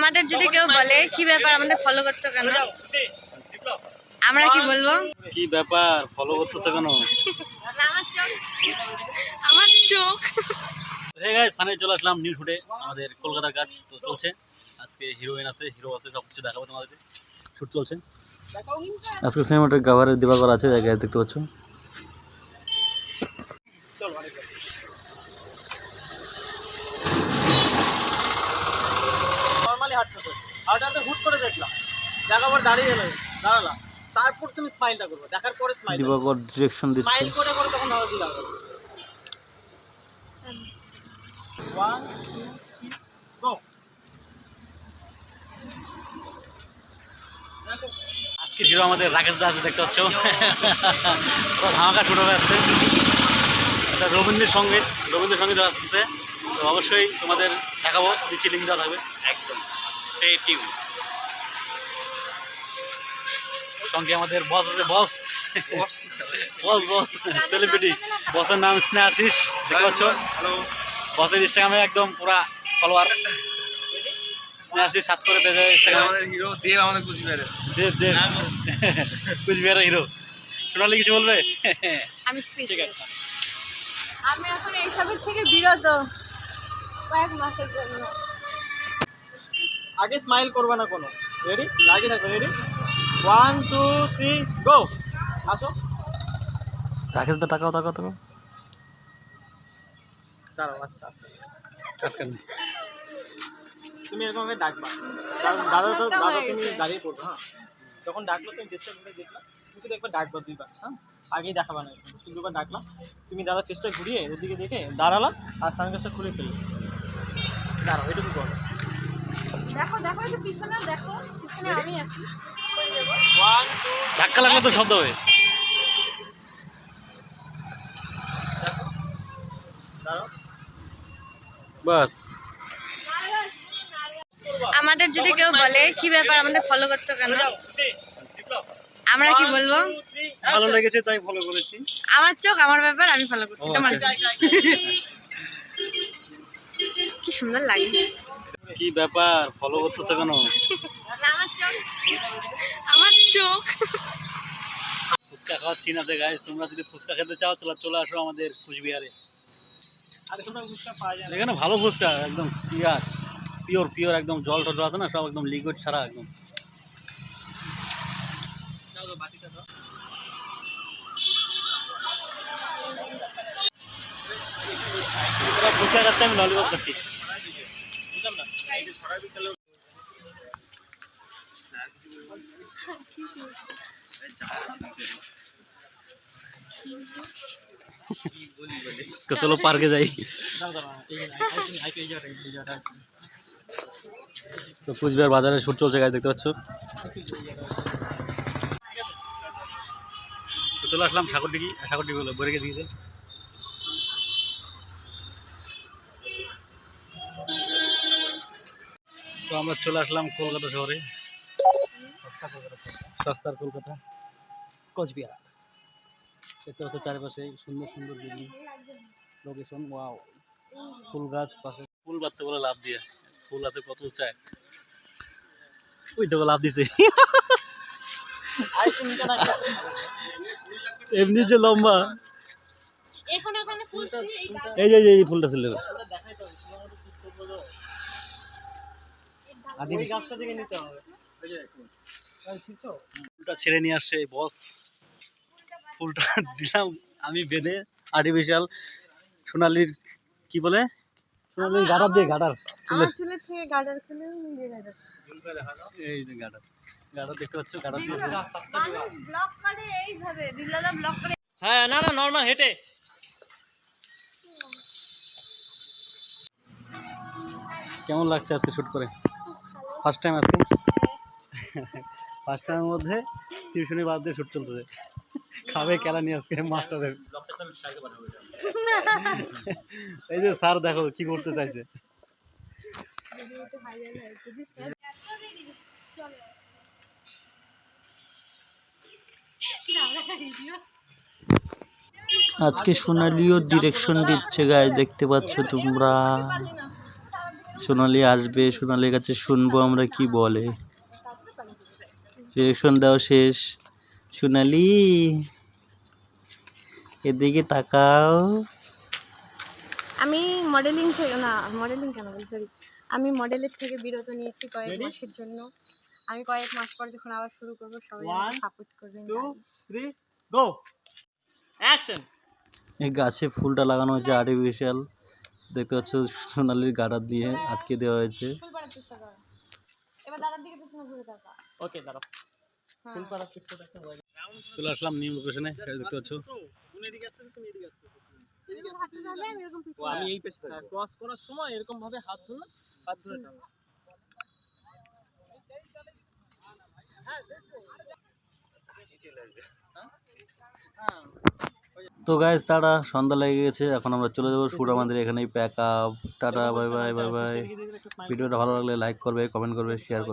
আমাদের যদি কেউ বলে কি ব্যাপার? আমাদের ফলো করছ কেন? আমরা কি বলব? কি ব্যাপার? ফলো করতেছে কেন? আমার চোখ। হে গাইস ফাইনালি চলে আসলাম নিউ শুটে আমাদের কলকাতার কাজ তো চলছে। আজকে হিরোইন আছে হিরো আছে সব কিছু দেখাবো তোমাদেরকে। শুট চলছে। আজকে সিনেমাটিক গাভারের দিবাকর আছে জায়গায় দেখতে পাচ্ছ নর্মালি হাঁটতেছো হুট করে দেখলাম। দেখা আবার দাঁড়িয়ে গেলে দাঁড়ালাম। তারপর তুমি স্মাইলটা করবে। দেখার পরে স্মাইল দিবাকর ডিরেকশন দিচ্ছে। স্মাইল করে করে তখন ধরো দিলাম ওয়ান টু থ্রি গো আজকে হিরো আমাদের রাকেশ দাস দেখতে পাচ্ছ? ধামাকা হয়ে আসছে। এটা রবীন্দ্রের সঙ্গে রবীন্দ্রের সঙ্গে আসতেছে তো অবশ্যই তোমাদের দেখাবো নিচে লিঙ্ক দেওয়া থাকবে। একদম। সেই টিম সঙ্গে আমাদের বস আছে বস বস বস সেলিব্রিটি বসের নাম স্নেহাশিস দেখতে পাচ্ছ? বসের ইনস্টাগ্রামে একদম পুরা ফলোয়ার স্নেহাশিস সাত করে পেয়েছে ইনস্টাগ্রামে হিরো দেব আমাদের কুচবিহারে দেব দেব। কুচবিহারের হিরো সোনালি কিছু বলবে? আমি স্পেশাল আমি এখন এইসবের থেকে বিরত কয়েক মাসের জন্য। আগে স্মাইল করবে না কোনো। রেডি আগে থাকবে ready one two three go আসো। রাকেশ দা টাকাও টাকাও টাকাও দাঁড়াও আচ্ছা আচ্ছা। তুমি এরকম ভাবে ডাকবা দাদা তো দাদা তুমি দাঁড়িয়ে পড়বে হ্যাঁ। যখন ডাকলো তুমি চেষ্টা করে দেখলা। তুমি শুধু একবার ডাকবা দুইবার হ্যাঁ। আগেই দেখাবা না শুধু দুবার ডাকলাম তুমি দাদা ফেসটা ঘুরিয়ে ওদিকে দেখে দাঁড়ালা আর সানগ্লাসটা খুলে ফেলে দাঁড়াও এটুকু করো দেখো দেখো একটু পিছনে দেখো পিছনে আমি আছি। করে দেবো ওয়ান টু ধাক্কা লাগলে তো শব্দ হবে। বাস। আমাদের যদি কেউ বলে কি ব্যাপার? আমাদের ফলো করছ কেন? আমরা কি বলব? ভালো লেগেছে তাই ফলো করেছি। আমার চোখ আমার ব্যাপার আমি ফলো করছি তোমার আচ্ছা। কি সুন্দর লাগে কি ব্যাপার? ফলো করতেছে কেন? আমার চোখ। ফুচকা খাওয়ার সিন আছে গাইজ তোমরা যদি ফুচকা খেতে চাও তাহলে চলে আসো আমাদের কুচবিহারে। এখানে ভালো ফুচকা একদম পিওর পিওর পিওর একদম জল টল আছে না সব একদম লিকুইড ছাড়া একদম। ফুচকা খাচ্ছে আমি ললিপপ খাচ্ছি। চলো পার্কে যাই। তো কুচবিহার বাজারে শুট চলছে গাছ দেখতে পাচ্ছ? তো চলে আসলাম সাগরডিগি সাগরডিগি বলে বরে গেছে। দিয়েছে তো আমরা চলে আসলাম কলকাতা শহরে। সস্তার কলকাতা কোচবিহার। দেখতে পাচ্ছ চারিপাশে সুন্দর সুন্দর বিল্ডিং লোকেশন ওয়াও ফুল গাছ পাশে। ফুল বাঁধতে বলে লাভ দিয়ে। ফুল আছে কত উঁচায় ওই দেখো লাভ দিছে। এমনি যে লম্বা। এই যে এই ফুলটা ছিল। গাছটা থেকে নিতে হবে। ফুলটা ছেড়ে নিয়ে আসছে বস ফুলটা দিলাম আমি বেঁধে। আর্টিফিশিয়াল সোনালির কি বলে? সোনালির গাডার দিয়ে গাডার আমার চুলের থেকে গার্ডার খুলে এই যে গাডার গাডার দেখতে পাচ্ছ গাডার দিয়ে মানুষ ব্লক করে এইভাবে দিল্লাদা ব্লক করে। হ্যাঁ না না নর্মাল হেঁটে। কেমন লাগছে আজকে শুট করে? ফার্স্ট টাইম আজকে ফার্স্ট টাইমের মধ্যে টিউশনি বাদ দিয়ে শুট চলতেছে। খাবে কেলা নিয়ে আজকে মাস্টারের এই যে স্যার দেখো কি করতে চাইছে। আজকে সোনালিও ডিরেকশন দিচ্ছে গায়ে দেখতে পাচ্ছ তোমরা। সোনালি আসবে সোনালির কাছে শুনব আমরা কি বলে। রিয়েকশন দেওয়া শেষ। সোনালি এদিকে তাকাও। আমি মডেলিং থেকে না মডেলিং কেন সরি আমি মডেলের থেকে বিরত নিয়েছি কয়েক? মাসের জন্য। আমি কয়েক মাস পর যখন আবার শুরু করব সবাই সাপোর্ট করবেন গো অ্যাকশন এই গাছে ফুলটা লাগানো হয়েছে আর্টিফিশিয়াল দেখতে পাচ্ছ সোনালির গাড়ার দিয়ে আটকে দেওয়া হয়েছে। ওকে দাঁড়াও। হ্যাঁ। হয়ে চলে আসলাম নিউ লোকেশনে দেখতে পাচ্ছ। আমি এরকম পিছনে আমি এই পেছনে ক্রস করার সময় এরকম ভাবে হাত ধরো হাত ধরে টানো তো গাইজ তারা সন্ধ্যা লেগে গেছে এখন আমরা চলে যাব শুট আমাদের এখানেই pack up tata bye bye bye bye ভিডিওটা ভালো লাগলে লাইক করবে কমেন্ট করবে শেয়ার করবে